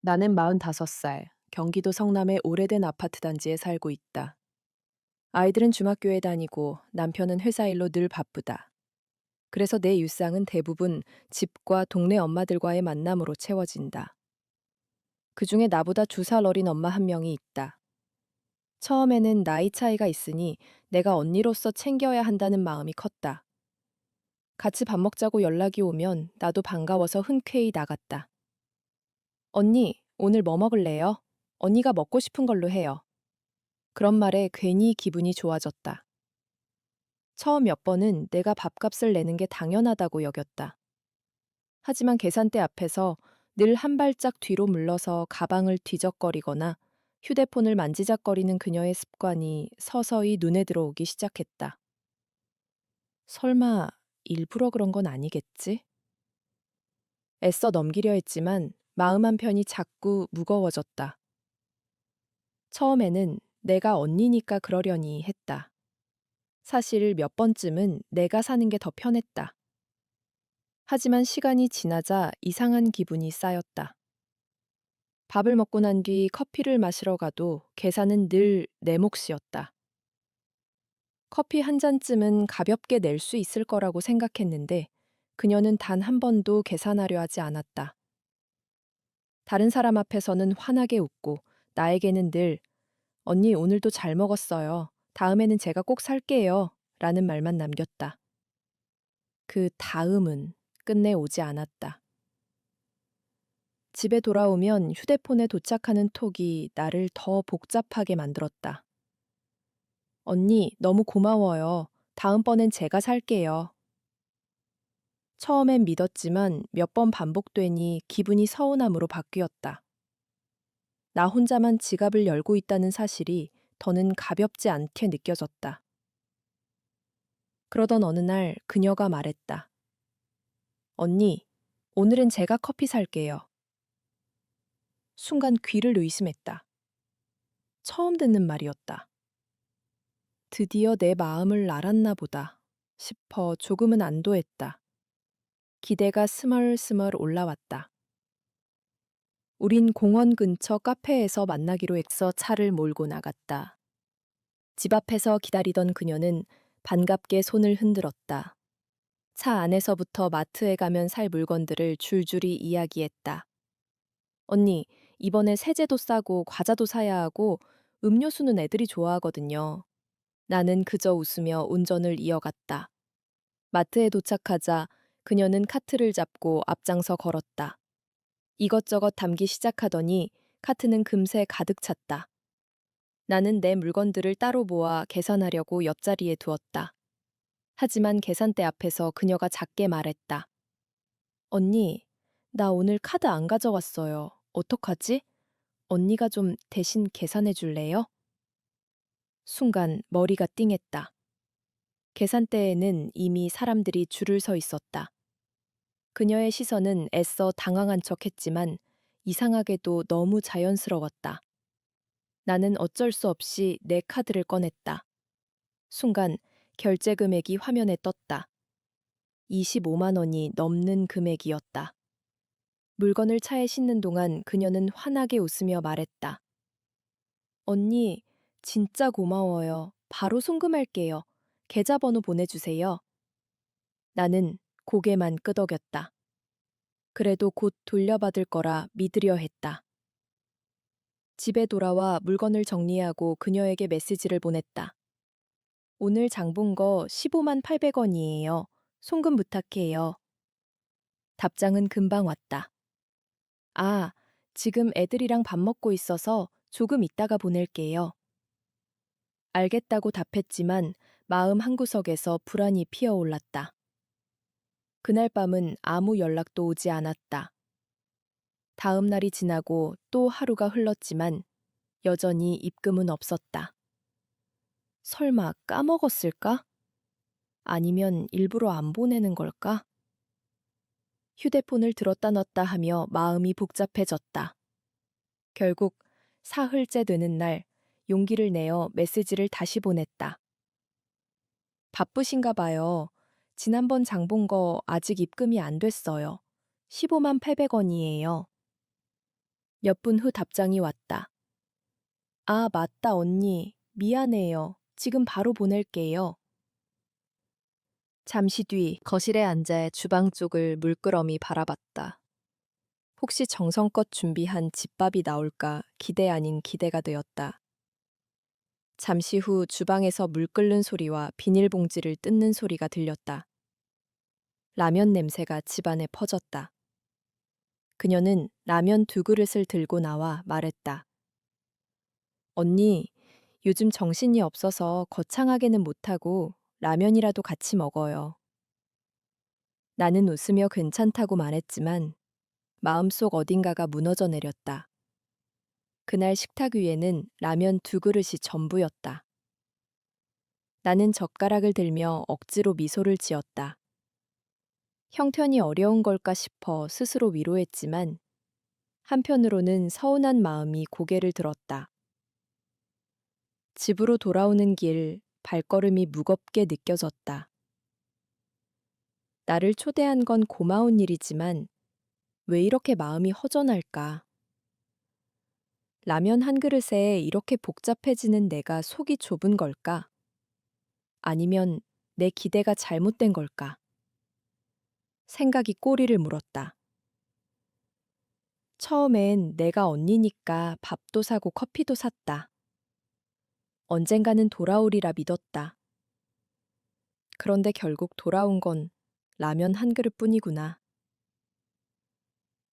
나는 45살, 경기도 성남의 오래된 아파트 단지에 살고 있다. 아이들은 중학교에 다니고 남편은 회사 일로 늘 바쁘다. 그래서 내 일상은 대부분 집과 동네 엄마들과의 만남으로 채워진다. 그 중에 나보다 두 살 어린 엄마 한 명이 있다. 처음에는 나이 차이가 있으니 내가 언니로서 챙겨야 한다는 마음이 컸다. 같이 밥 먹자고 연락이 오면 나도 반가워서 흔쾌히 나갔다. 언니, 오늘 뭐 먹을래요? 언니가 먹고 싶은 걸로 해요. 그런 말에 괜히 기분이 좋아졌다. 처음 몇 번은 내가 밥값을 내는 게 당연하다고 여겼다. 하지만 계산대 앞에서 늘 한 발짝 뒤로 물러서 가방을 뒤적거리거나 휴대폰을 만지작거리는 그녀의 습관이 서서히 눈에 들어오기 시작했다. 설마 일부러 그런 건 아니겠지? 애써 넘기려 했지만 마음 한편이 자꾸 무거워졌다. 처음에는 내가 언니니까 그러려니 했다. 사실 몇 번쯤은 내가 사는 게 더 편했다. 하지만 시간이 지나자 이상한 기분이 쌓였다. 밥을 먹고 난 뒤 커피를 마시러 가도 계산은 늘 내 몫이었다. 커피 한 잔쯤은 가볍게 낼 수 있을 거라고 생각했는데 그녀는 단 한 번도 계산하려 하지 않았다. 다른 사람 앞에서는 환하게 웃고 나에게는 늘 언니 오늘도 잘 먹었어요. 다음에는 제가 꼭 살게요. 라는 말만 남겼다. 그 다음은 끝내 오지 않았다. 집에 돌아오면 휴대폰에 도착하는 톡이 나를 더 복잡하게 만들었다. 언니, 너무 고마워요. 다음번엔 제가 살게요. 처음엔 믿었지만 몇 번 반복되니 기분이 서운함으로 바뀌었다. 나 혼자만 지갑을 열고 있다는 사실이 더는 가볍지 않게 느껴졌다. 그러던 어느 날 그녀가 말했다. 언니, 오늘은 제가 커피 살게요. 순간 귀를 의심했다. 처음 듣는 말이었다. 드디어 내 마음을 알았나 보다 싶어 조금은 안도했다. 기대가 스멀스멀 올라왔다. 우린 공원 근처 카페에서 만나기로 했어 차를 몰고 나갔다. 집 앞에서 기다리던 그녀는 반갑게 손을 흔들었다. 차 안에서부터 마트에 가면 살 물건들을 줄줄이 이야기했다. 언니, 이번에 세제도 싸고 과자도 사야 하고 음료수는 애들이 좋아하거든요. 나는 그저 웃으며 운전을 이어갔다. 마트에 도착하자 그녀는 카트를 잡고 앞장서 걸었다. 이것저것 담기 시작하더니 카트는 금세 가득 찼다. 나는 내 물건들을 따로 모아 계산하려고 옆자리에 두었다. 하지만 계산대 앞에서 그녀가 작게 말했다. 언니, 나 오늘 카드 안 가져왔어요. 어떡하지? 언니가 좀 대신 계산해 줄래요? 순간 머리가 띵했다. 계산대에는 이미 사람들이 줄을 서 있었다. 그녀의 시선은 애써 당황한 척 했지만 이상하게도 너무 자연스러웠다. 나는 어쩔 수 없이 내 카드를 꺼냈다. 순간 결제 금액이 화면에 떴다. 25만 원이 넘는 금액이었다. 물건을 차에 싣는 동안 그녀는 환하게 웃으며 말했다. 언니, 진짜 고마워요. 바로 송금할게요. 계좌번호 보내주세요. 나는 고개만 끄덕였다. 그래도 곧 돌려받을 거라 믿으려 했다. 집에 돌아와 물건을 정리하고 그녀에게 메시지를 보냈다. 오늘 장 본 거 15만 800원이에요. 송금 부탁해요. 답장은 금방 왔다. 아, 지금 애들이랑 밥 먹고 있어서 조금 있다가 보낼게요. 알겠다고 답했지만 마음 한구석에서 불안이 피어올랐다. 그날 밤은 아무 연락도 오지 않았다. 다음 날이 지나고 또 하루가 흘렀지만 여전히 입금은 없었다. 설마 까먹었을까? 아니면 일부러 안 보내는 걸까? 휴대폰을 들었다 놨다 하며 마음이 복잡해졌다. 결국 사흘째 되는 날 용기를 내어 메시지를 다시 보냈다. 바쁘신가 봐요. 지난번 장 본 거 아직 입금이 안 됐어요. 15만 800원이에요. 몇 분 후 답장이 왔다. 아, 맞다, 언니. 미안해요. 지금 바로 보낼게요. 잠시 뒤 거실에 앉아 주방 쪽을 물끄러미 바라봤다. 혹시 정성껏 준비한 집밥이 나올까 기대 아닌 기대가 되었다. 잠시 후 주방에서 물 끓는 소리와 비닐봉지를 뜯는 소리가 들렸다. 라면 냄새가 집안에 퍼졌다. 그녀는 라면 두 그릇을 들고 나와 말했다. 언니, 요즘 정신이 없어서 거창하게는 못하고 라면이라도 같이 먹어요. 나는 웃으며 괜찮다고 말했지만 마음속 어딘가가 무너져 내렸다. 그날 식탁 위에는 라면 두 그릇이 전부였다. 나는 젓가락을 들며 억지로 미소를 지었다. 형편이 어려운 걸까 싶어 스스로 위로했지만 한편으로는 서운한 마음이 고개를 들었다. 집으로 돌아오는 길 발걸음이 무겁게 느껴졌다. 나를 초대한 건 고마운 일이지만 왜 이렇게 마음이 허전할까? 라면 한 그릇에 이렇게 복잡해지는 내가 속이 좁은 걸까? 아니면 내 기대가 잘못된 걸까? 생각이 꼬리를 물었다. 처음엔 내가 언니니까 밥도 사고 커피도 샀다. 언젠가는 돌아오리라 믿었다. 그런데 결국 돌아온 건 라면 한 그릇 뿐이구나.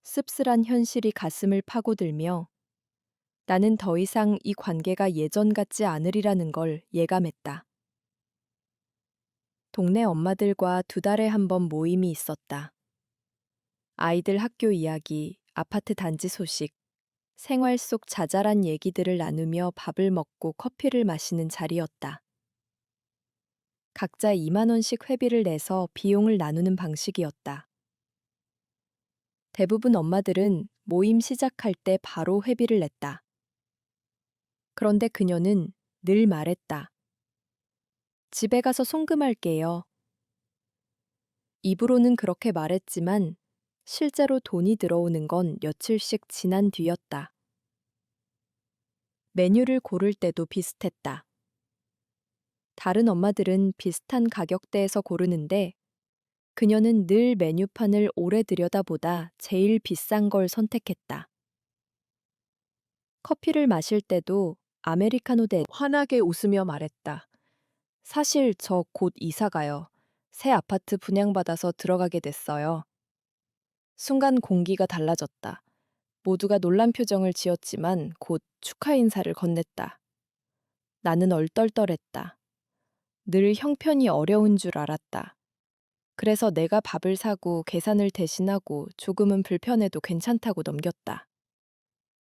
씁쓸한 현실이 가슴을 파고들며 나는 더 이상 이 관계가 예전 같지 않으리라는 걸 예감했다. 동네 엄마들과 두 달에 한 번 모임이 있었다. 아이들 학교 이야기, 아파트 단지 소식, 생활 속 자잘한 얘기들을 나누며 밥을 먹고 커피를 마시는 자리였다. 각자 2만 원씩 회비를 내서 비용을 나누는 방식이었다. 대부분 엄마들은 모임 시작할 때 바로 회비를 냈다. 그런데 그녀는 늘 말했다. 집에 가서 송금할게요. 입으로는 그렇게 말했지만 실제로 돈이 들어오는 건 며칠씩 지난 뒤였다. 메뉴를 고를 때도 비슷했다. 다른 엄마들은 비슷한 가격대에서 고르는데 그녀는 늘 메뉴판을 오래 들여다보다 제일 비싼 걸 선택했다. 커피를 마실 때도 아메리카노 대 환하게 웃으며 말했다. 사실 저 곧 이사 가요. 새 아파트 분양받아서 들어가게 됐어요. 순간 공기가 달라졌다. 모두가 놀란 표정을 지었지만 곧 축하 인사를 건넸다. 나는 얼떨떨했다. 늘 형편이 어려운 줄 알았다. 그래서 내가 밥을 사고 계산을 대신하고 조금은 불편해도 괜찮다고 넘겼다.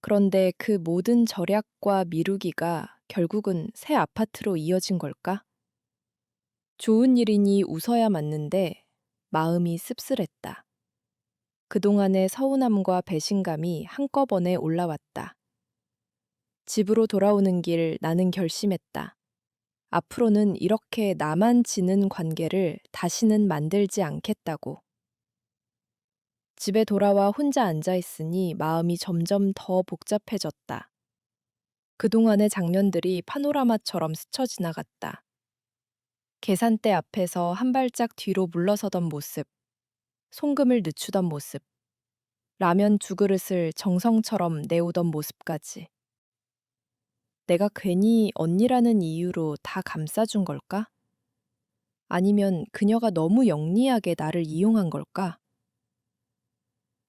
그런데 그 모든 절약과 미루기가 결국은 새 아파트로 이어진 걸까? 좋은 일이니 웃어야 맞는데 마음이 씁쓸했다. 그동안의 서운함과 배신감이 한꺼번에 올라왔다. 집으로 돌아오는 길 나는 결심했다. 앞으로는 이렇게 나만 지는 관계를 다시는 만들지 않겠다고. 집에 돌아와 혼자 앉아 있으니 마음이 점점 더 복잡해졌다. 그동안의 장면들이 파노라마처럼 스쳐 지나갔다. 계산대 앞에서 한 발짝 뒤로 물러서던 모습, 송금을 늦추던 모습, 라면 두 그릇을 정성처럼 내오던 모습까지. 내가 괜히 언니라는 이유로 다 감싸준 걸까? 아니면 그녀가 너무 영리하게 나를 이용한 걸까?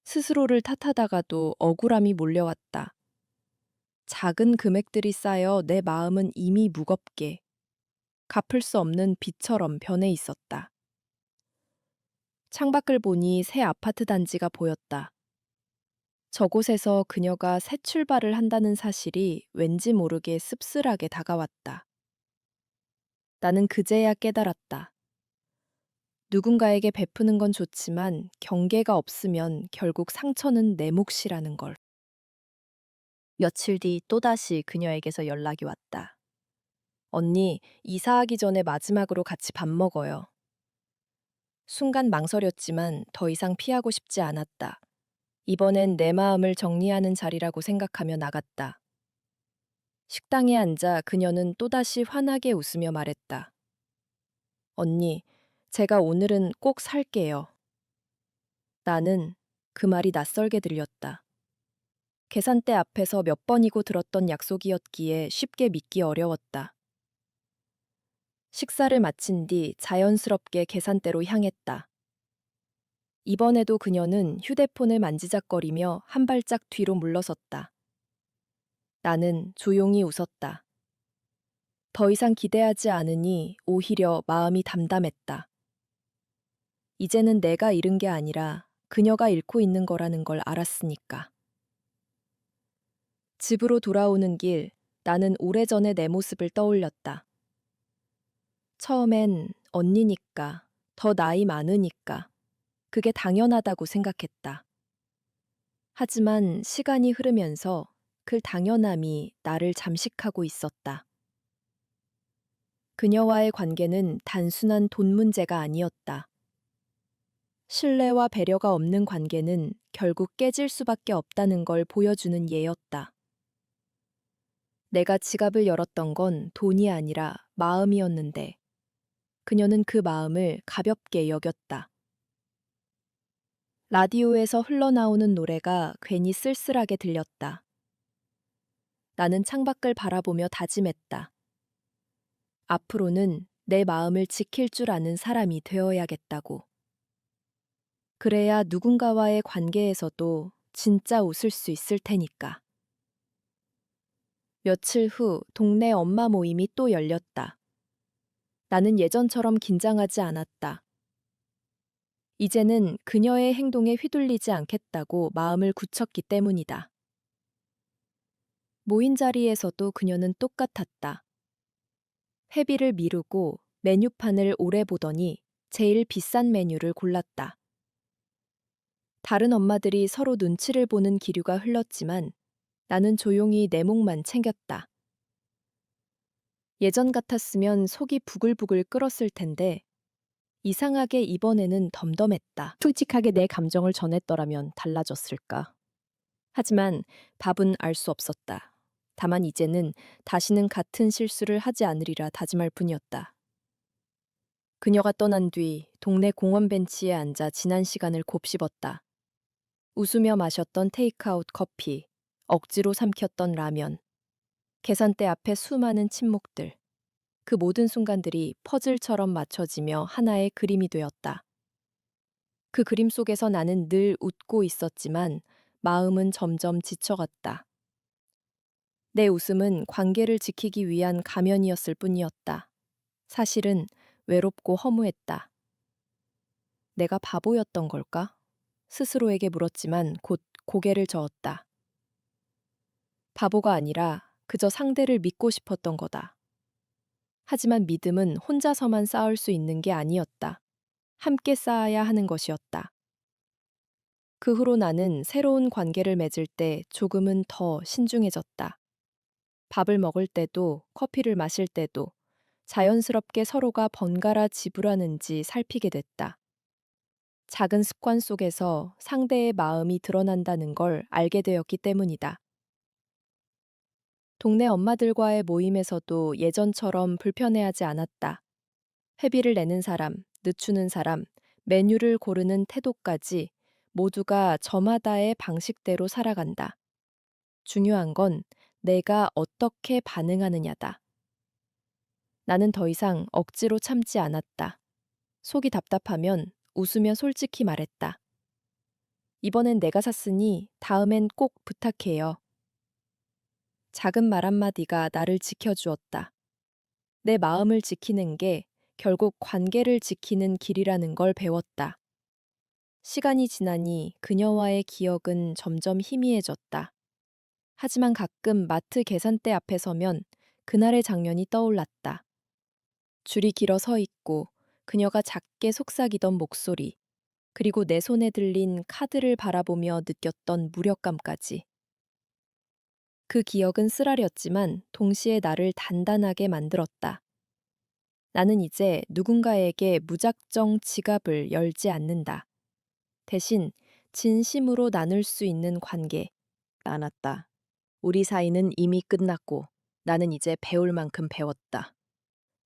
스스로를 탓하다가도 억울함이 몰려왔다. 작은 금액들이 쌓여 내 마음은 이미 무겁게 갚을 수 없는 빚처럼 변해 있었다. 창밖을 보니 새 아파트 단지가 보였다. 저곳에서 그녀가 새 출발을 한다는 사실이 왠지 모르게 씁쓸하게 다가왔다. 나는 그제야 깨달았다. 누군가에게 베푸는 건 좋지만 경계가 없으면 결국 상처는 내 몫이라는 걸. 며칠 뒤 또다시 그녀에게서 연락이 왔다. 언니, 이사하기 전에 마지막으로 같이 밥 먹어요. 순간 망설였지만 더 이상 피하고 싶지 않았다. 이번엔 내 마음을 정리하는 자리라고 생각하며 나갔다. 식당에 앉아 그녀는 또다시 환하게 웃으며 말했다. 언니, 제가 오늘은 꼭 살게요. 나는 그 말이 낯설게 들렸다. 계산대 앞에서 몇 번이고 들었던 약속이었기에 쉽게 믿기 어려웠다. 식사를 마친 뒤 자연스럽게 계산대로 향했다. 이번에도 그녀는 휴대폰을 만지작거리며 한 발짝 뒤로 물러섰다. 나는 조용히 웃었다. 더 이상 기대하지 않으니 오히려 마음이 담담했다. 이제는 내가 잃은 게 아니라 그녀가 잃고 있는 거라는 걸 알았으니까. 집으로 돌아오는 길, 나는 오래전의 내 모습을 떠올렸다. 처음엔 언니니까, 더 나이 많으니까, 그게 당연하다고 생각했다. 하지만 시간이 흐르면서 그 당연함이 나를 잠식하고 있었다. 그녀와의 관계는 단순한 돈 문제가 아니었다. 신뢰와 배려가 없는 관계는 결국 깨질 수밖에 없다는 걸 보여주는 예였다. 내가 지갑을 열었던 건 돈이 아니라 마음이었는데, 그녀는 그 마음을 가볍게 여겼다. 라디오에서 흘러나오는 노래가 괜히 쓸쓸하게 들렸다. 나는 창밖을 바라보며 다짐했다. 앞으로는 내 마음을 지킬 줄 아는 사람이 되어야겠다고. 그래야 누군가와의 관계에서도 진짜 웃을 수 있을 테니까. 며칠 후 동네 엄마 모임이 또 열렸다. 나는 예전처럼 긴장하지 않았다. 이제는 그녀의 행동에 휘둘리지 않겠다고 마음을 굳혔기 때문이다. 모인 자리에서도 그녀는 똑같았다. 회비를 미루고 메뉴판을 오래 보더니 제일 비싼 메뉴를 골랐다. 다른 엄마들이 서로 눈치를 보는 기류가 흘렀지만 나는 조용히 내 몫만 챙겼다. 예전 같았으면 속이 부글부글 끓었을 텐데 이상하게 이번에는 덤덤했다. 솔직하게 내 감정을 전했더라면 달라졌을까. 하지만 밥은 알 수 없었다. 다만 이제는 다시는 같은 실수를 하지 않으리라 다짐할 뿐이었다. 그녀가 떠난 뒤 동네 공원 벤치에 앉아 지난 시간을 곱씹었다. 웃으며 마셨던 테이크아웃 커피, 억지로 삼켰던 라면, 계산대 앞에 수많은 침묵들. 그 모든 순간들이 퍼즐처럼 맞춰지며 하나의 그림이 되었다. 그 그림 속에서 나는 늘 웃고 있었지만 마음은 점점 지쳐갔다. 내 웃음은 관계를 지키기 위한 가면이었을 뿐이었다. 사실은 외롭고 허무했다. 내가 바보였던 걸까? 스스로에게 물었지만 곧 고개를 저었다. 바보가 아니라 그저 상대를 믿고 싶었던 거다. 하지만 믿음은 혼자서만 쌓을 수 있는 게 아니었다. 함께 쌓아야 하는 것이었다. 그 후로 나는 새로운 관계를 맺을 때 조금은 더 신중해졌다. 밥을 먹을 때도 커피를 마실 때도 자연스럽게 서로가 번갈아 지불하는지 살피게 됐다. 작은 습관 속에서 상대의 마음이 드러난다는 걸 알게 되었기 때문이다. 동네 엄마들과의 모임에서도 예전처럼 불편해하지 않았다. 회비를 내는 사람, 늦추는 사람, 메뉴를 고르는 태도까지 모두가 저마다의 방식대로 살아간다. 중요한 건 내가 어떻게 반응하느냐다. 나는 더 이상 억지로 참지 않았다. 속이 답답하면 웃으며 솔직히 말했다. 이번엔 내가 샀으니 다음엔 꼭 부탁해요. 작은 말 한마디가 나를 지켜주었다. 내 마음을 지키는 게 결국 관계를 지키는 길이라는 걸 배웠다. 시간이 지나니 그녀와의 기억은 점점 희미해졌다. 하지만 가끔 마트 계산대 앞에 서면 그날의 장면이 떠올랐다. 줄이 길어 서 있고 그녀가 작게 속삭이던 목소리, 그리고 내 손에 들린 카드를 바라보며 느꼈던 무력감까지. 그 기억은 쓰라렸지만 동시에 나를 단단하게 만들었다. 나는 이제 누군가에게 무작정 지갑을 열지 않는다. 대신 진심으로 나눌 수 있는 관계 않았다. 우리 사이는 이미 끝났고 나는 이제 배울 만큼 배웠다.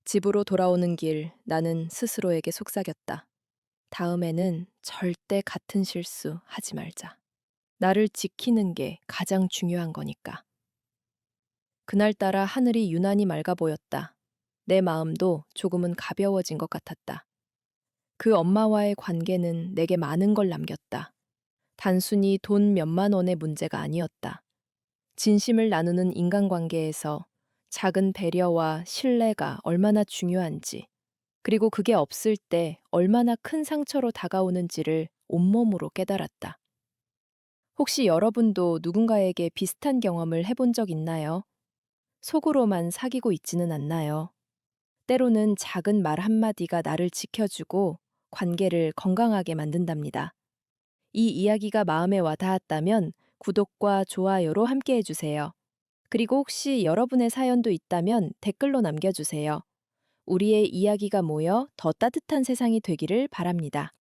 집으로 돌아오는 길 나는 스스로에게 속삭였다. 다음에는 절대 같은 실수 하지 말자. 나를 지키는 게 가장 중요한 거니까. 그날따라 하늘이 유난히 맑아 보였다. 내 마음도 조금은 가벼워진 것 같았다. 그 엄마와의 관계는 내게 많은 걸 남겼다. 단순히 돈 몇만 원의 문제가 아니었다. 진심을 나누는 인간관계에서 작은 배려와 신뢰가 얼마나 중요한지, 그리고 그게 없을 때 얼마나 큰 상처로 다가오는지를 온몸으로 깨달았다. 혹시 여러분도 누군가에게 비슷한 경험을 해본 적 있나요? 속으로만 사귀고 있지는 않나요? 때로는 작은 말 한마디가 나를 지켜주고 관계를 건강하게 만든답니다. 이 이야기가 마음에 와 닿았다면 구독과 좋아요로 함께 해주세요. 그리고 혹시 여러분의 사연도 있다면 댓글로 남겨주세요. 우리의 이야기가 모여 더 따뜻한 세상이 되기를 바랍니다.